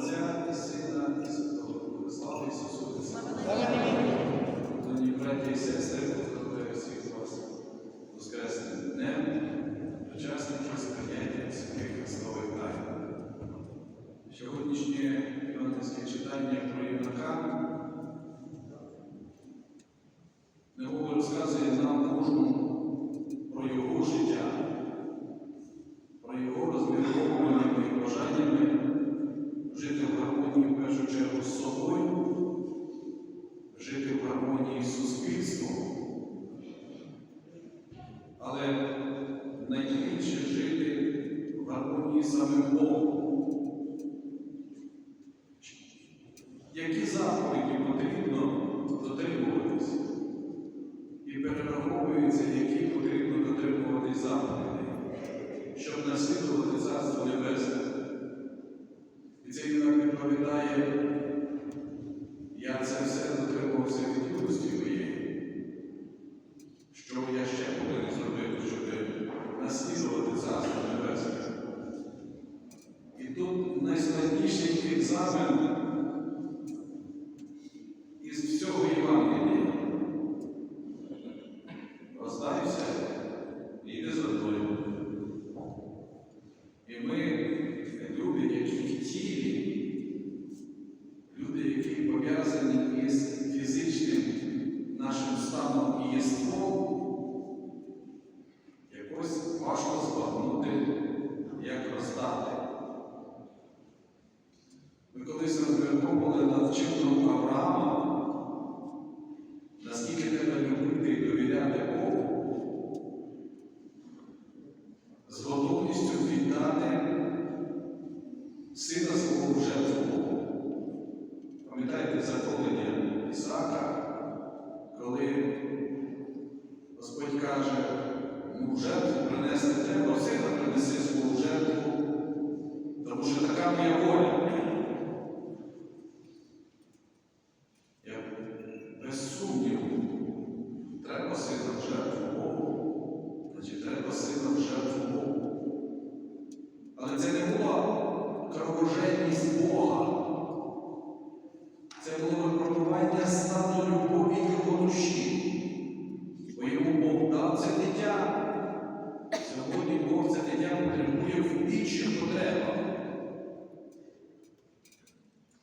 Отця і Сина і Святого Духа. Слава Ісусу Христу! Дорогі браті і сестри, поздравляю всіх вас Воскресним днем, учасників сприйняття святих Христових тайн. Сьогоднішнє євангельське читання про юнака немов розказує нам кожному про його життя, про його розмірковуваннями і бажаннями жити в гармонії в першу чергу собою, жити в гармонії з суспільством, але найбільше жити в гармонії з самим Богом. Які заповіді потрібно дотримуватись? І перераховується, які потрібно дотримуватись заповідей, щоб наслідувати Царство Роздай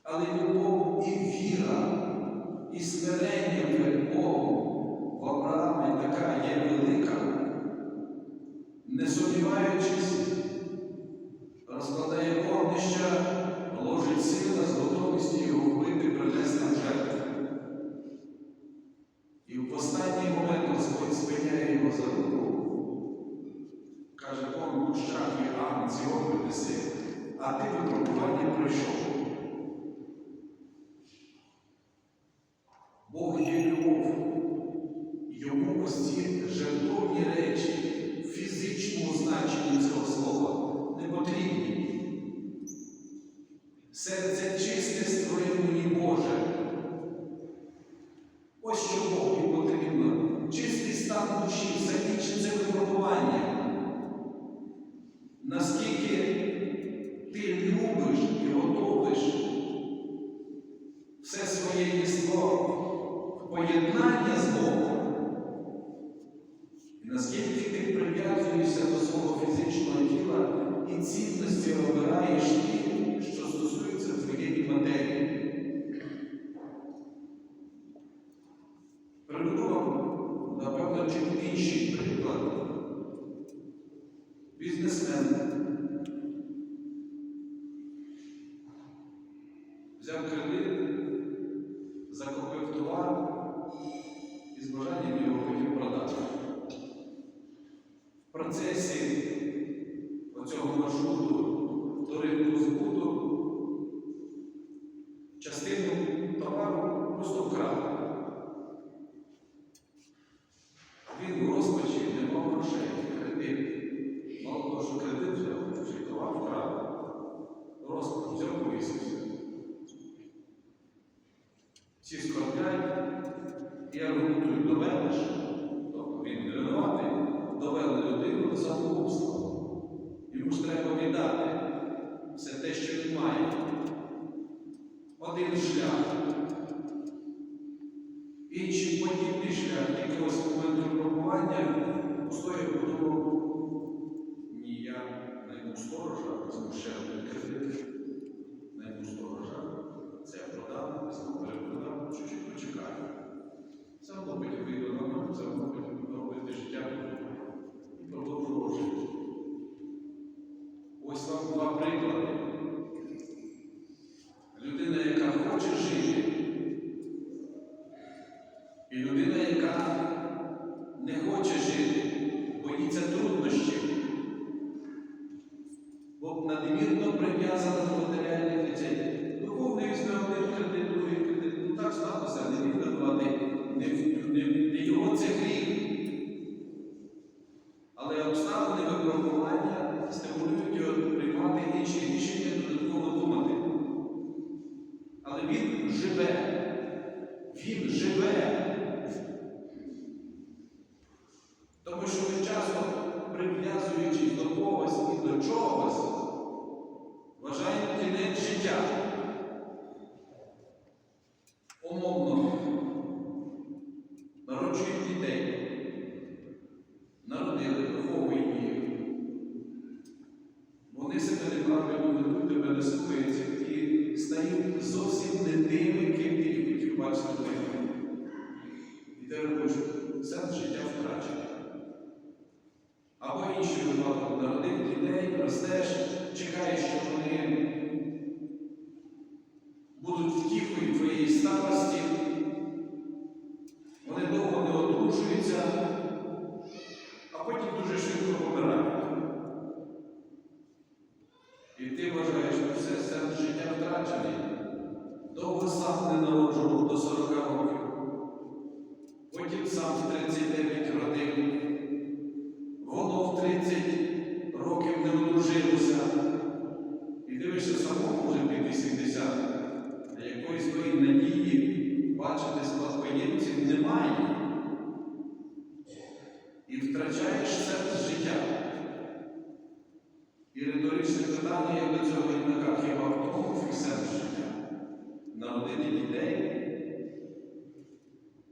Але любов і віра, і смирення перед Богом в Авраамі така є велика, не сумніваючись, розкладає вогнища, ложить сина з готовністю його вбити, принести в жертву. І в останній момент Господь спиняє його за руку. Каже, он в кущах Ам, цього принеси, а ти випробування пройшов. Бог є любов. Йому ось ці жертовні речі в фізичному значенні цього слова не потрібні. Серце чисте створи мені Боже. Ось що Богу потрібно. Чистий стан душі, самічне це випробування. Наскільки ти любиш і готовиш все своє єство поєднання з Богом. І наскільки ти прив'язуєшся до свого фізичного тіла і цінності обираєш ті, що стосуються твоєї матерії. Напевно, чим інший приклад. Бізнесмен взяв кредит, закупив товар і з бажанням його хотів продати. В процесі оцього маршруту до ринку збуту частину товару просто вкрав. Він в розпачі не мав грошей, кредит. Мало того, що кредит взяв, ще й товар вкрав. Розпач взяв повісився. Всі скорблять і аргументують довели ж, тобто він не винуватий, довели людину до самогубства. Йому ж треба віддати все те, що він має. Один шлях. Інший подібний шлях, якогось моменту випробування, постояв подумав, ні, я не сторожа, знову ще один кредит, був сторожа. Це я продав, знову перепродав, чуть-чуть почекаю. Все одно потім вийду на ногу, все одно потім робити життя і продовжував жити. Ось вам два приклади. Людина, яка хоче жити, і яка не хоче жити, боїться труднощів, бо надмірно прив'язана до матеріальних речей. Духовний візьме один кредит, другий кредит. Ну так сталося, винуватий, не, не, не його це гріх. Але обставини випробування стимулюють його приймати інші рішення, додатково думати. Але він живе. Він живе. Тому що ми часто, прив'язуючись до когось і до чогось, вважаємо кінець життя. Умовно, народжують дітей, народили, виховують їх. Вони себе неправильно ведуть, тебе не слухаються і стають зовсім не тими, ким ти їх хотів бачити тими. І ти робиш сенс життя втрачений. Або інший випадок, народив дітей, ростеш, чекаєш, що вони будуть втіхою твоєї старості. Довго не одружуються, а потім дуже швидко помирають. І ти вважаєш, що все сенс життя втрачений. Довго сам не народжував до 40 років. Потім сам в 39 родив. Воно в 30 років не одружилося. І дивишся самому вже під 80. А якоїсь твоєї надії бачити спадкоємців немає. Втрачаєш сенс життя. І риторичне питання, як до цього юнака, хіба в тому сенс життя? Народити дітей.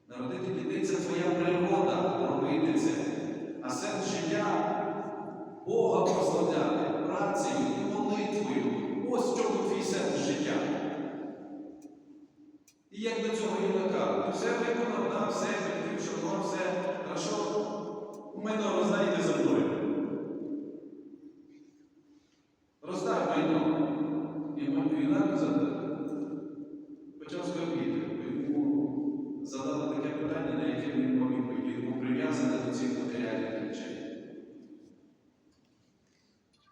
Народити дітей це твоя природа робити це. А сенс життя Бога прославляти працею і молитвою. Ось в чому твій сенс життя. І як до цього юнака, все виконав, да, все, хотів, щоб вам все хорошо. У мене роздайте за мною. Роздай майно. І юнак за- почав скорбіти. Йому задали таке питання, на яке він мав відповідь. Він був прив'язаний до цих матеріальних речей.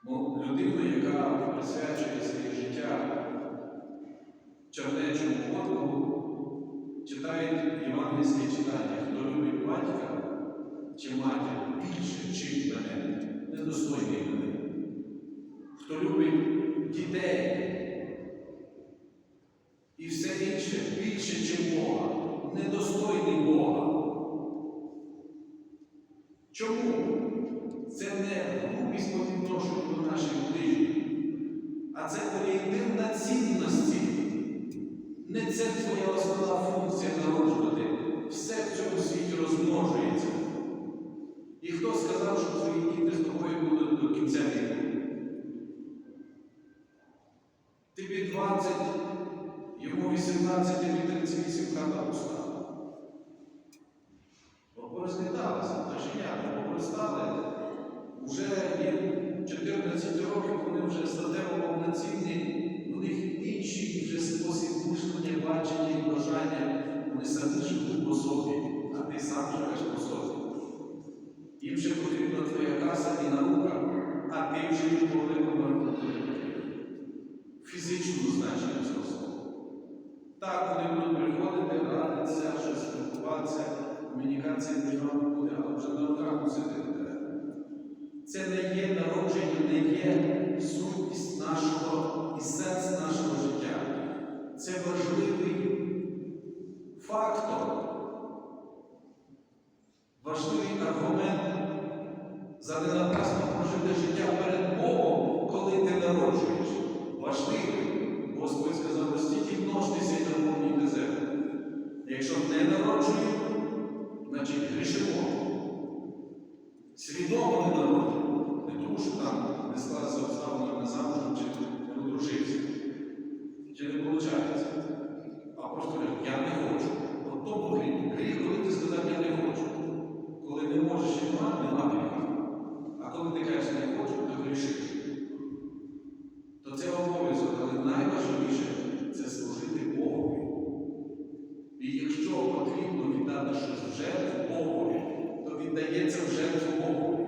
Бо людина, яка присвячує своє життя чернечому подвигу, читає євангельське читання, хто любить батька чи матір більше, чим мене, недостойний мене. Хто любить дітей і все інше більше, чим Бога, недостойний Бога. Чому? Це не грубість по відношенню до наших ближніх, а це орієнтир на цінності. Не це твоя основна функція народжувати. Все в цьому світі розмножується. І хто сказав, що твої діти з тобою будуть до кінця віку? Тобі 20, йому 18, тобі 38 хата пуста. Бо порозліталися, пташенята, повиростали. Уже їм 14 років, вони вже статево повноцінні, у них інший вже спосіб мислення, бачення і бажання. Вони самі живуть по собі, а ти сам живеш по собі. Їм ще потрібна твоя каса і наука, а ти вже по великому. Фізичному значенню цього слова. Так, вони будуть приходити, радитися, щось комунікація між вами буде, але вже на руках носити треба. Це не є народження, не є сутність нашого і сенс нашого життя. Це важливий фактор, найважливіше це служити Богу. І якщо потрібно віддати щось в жертву Богу, то віддається в жертву Богу.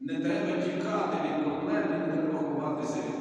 Не треба тікати від проблеми, не треба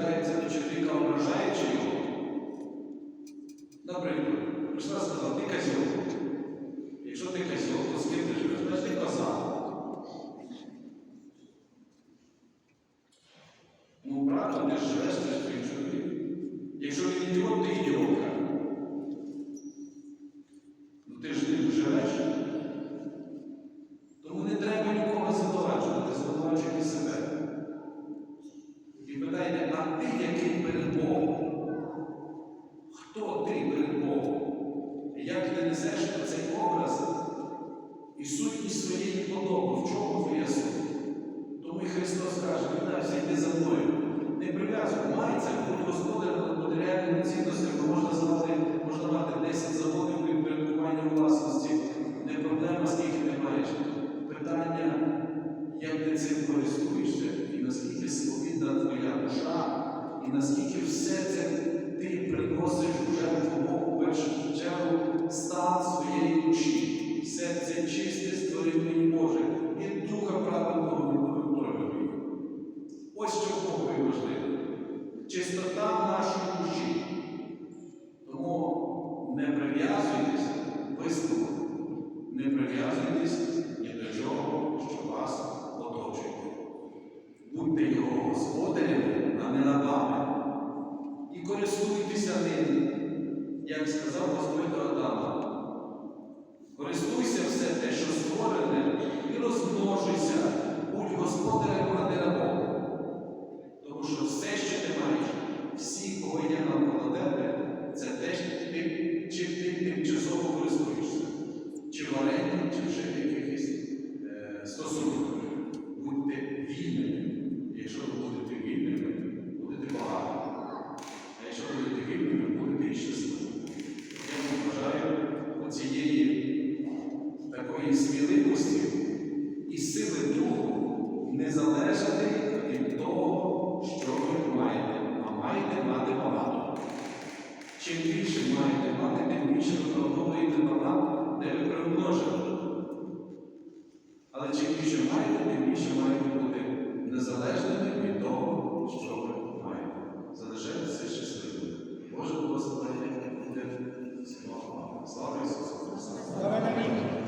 звертається до чоловіка, ображаючи його, наприклад, прийшла сказала, ти козьол. Якщо ти козьол, то з ким ти живеш? Значить ти коза. Ну, правильно, ти живеш, ти ж твій чоловік. Якщо він ідіот, ти ідіотка. Ну ти ж ним живеш. Тому не треба нікого звинувачувати, звинувачуйте себе. І питайте, а ти який перед Богом? Хто ти перед Богом? І Як ти несеш цей образ і сутність своєї подоби? В чому твоя суть? Тому і Христос каже, віддався, йди за мною. Не прив'язуй, мається, будь господарем над матеріальними цінностями, можна звати, можна мати 10 заводів підпорядкування власності. Не проблема, скільки ти маєш. Питання, як ти цим користуєшся, і наскільки сповідна твоя душа, і наскільки все це ти приносиш в жертву Богу в першу чергу стан своєї душі. Серце чисте створив мені Боже, і духа праведного відновив крові. Ось що Богові важливо. В нашій душі. Тому не прив'язуйтесь, висновок, не прив'язуйтесь ні до чого, що вас оточує. Будьте його господарями, а не рабами. І користуйтеся ним, як сказав Господь до Адама. Користуйся все те, що створене, і розмножуйся, будь господарем, а не рабом. Богу, не залежати від того, що ви маєте, а маєте мати багато. Чим більше маєте мати, тим більше ви пропонуєте багато, де ви примножите. Але чим більше маєте, тим більше маєте бути незалежними від того, що ви маєте. Залишайтеся щасливим. Боже благословення буде. Слава Ісусу Христу!